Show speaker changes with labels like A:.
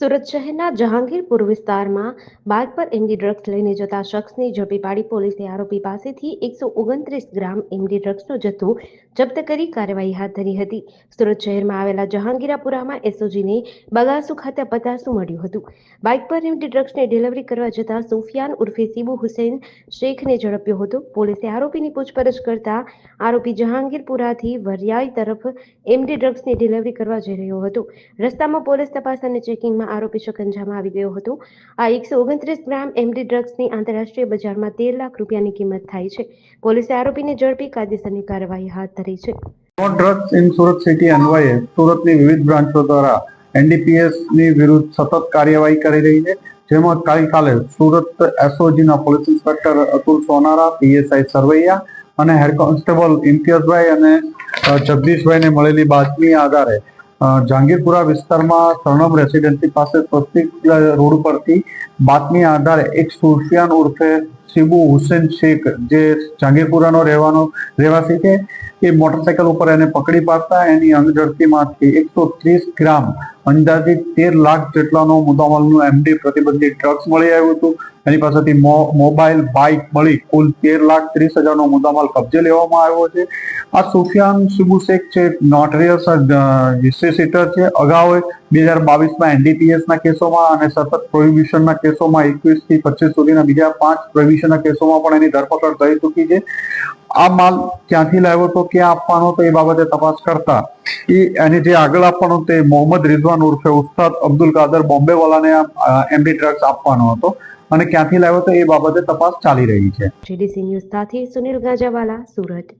A: સુરત શહેરના જહાંગીરપુર વિસ્તારમાં બાઇક પર એમડી ડ્રગ્સ લઈને જતા શખ્સને ઝડપી પાડી પોલીસે આરોપી પાસેથી એકસો ઓગણત્રીસ ગ્રામ એમડી ડ્રગ્સનો જથ્થો જપ્ત કરી કાર્યવાહી હાથ ધરી હતી. સુરત શહેરમાં આવેલા જહાંગીરાપુરામાં એસઓજીને બગાસુ ખાતે પતાસું મળ્યું હતું. બાઇક પર એમડી ડ્રગ્સને ડિલિવરી કરવા જતા સુફિયાન ઉર્ફે સિબુ હુસૈન શેખને ઝડપ્યો હતો. પોલીસે આરોપીની પૂછપરછ કરતા આરોપી જહાંગીરપુરાથી વરિયાઈ તરફ એમડી ડ્રગ્સની ડિલિવરી કરવા જઈ રહ્યો હતો. રસ્તામાં પોલીસ તપાસ અને ચેકિંગમાં આરોપી શકંજામાં આવી ગયો હતો. આ એકસો ઓગણત્રીસ ગ્રામ એમડી ડ્રગ્સની આંતરરાષ્ટ્રીય બજારમાં તેર લાખ રૂપિયાની કિંમત થાય છે. પોલીસે આરોપીને ઝડપી કાયદેસરની કાર્યવાહી હાથ ધરી છે.
B: No drugs in Surat city અન્વયે સુરતની વિવિધ બ્રાન્ચો દ્વારા એનડીપીએસની વિરુદ્ધ સતત કાર્યવાહી કરી રહી છે. જેમાં ગઈકાલે Surat એસઓજીના police inspector Atul Sonara, PSI Sarvaiya અને હેડ કોન્સ્ટેબલ ઇમ્તિયાઝભાઈ અને જગદીશભાઈને મળેલી બાતમી આધારે અ, જહાંગીરપુરા વિસ્તારમાં સરનમ રેસિડેન્સી પાસે સ્વસ્તિક રોડ પરથી બાતમી આધારે એક સુફિયાન ઉર્ફે શિબુ હુસેન શેખ જે જાંગીરપુરાનો રહેવાનો રહેવાસી છે, એ મોટરસાયકલ ઉપર એને પકડી પાડતા એની અંગઝડતીમાંથી એકસો ત્રીસ ગ્રામ અંદાજિત તેર લાખ જેટલાનો મુદ્દામાલનું એમડી પ્રતિબંધિત ડ્રગ્સ મળી આવ્યું હતું. એની પાસેથી મોબાઈલ બાઇક મળી કુલ તેર લાખ ત્રીસ હજારનો મુદ્દામાલ કબજે લેવામાં આવ્યો છે. આ સુફિયાન શિબુ શેખ છે, નોટરિયસ હિસ્ટ્રી સીટર છે, અગાઉ બે હજાર બાવીસમાં એનડીપીએસના કેસોમાં અને સતત પ્રોહિબિશનના કેસોમાં એકવીસથી પચીસ સુધીના બીજા પાંચ પ્રોહિબિશનના કેસોમાં પણ એની ધરપકડ થઈ ચૂકી છે. આ માલ ક્યાંથી લાવ્યો તો ક્યાં આપવાનો તો એ બાબતે તપાસ કરતા એ જે આગળ આપવાનો તે મોહમ્મદ રિઝવાન ઉર્ફે ઉસ્તાદ અબ્દુલ કાદર બોમ્બે વાલાને એમડી ડ્રગ્સ આપવાનો હતો અને ક્યાંથી લાવ્યો તો એ બાબતે તપાસ ચાલી રહી છે.
A: સુનિલ ગાજાવાલા, સુરત.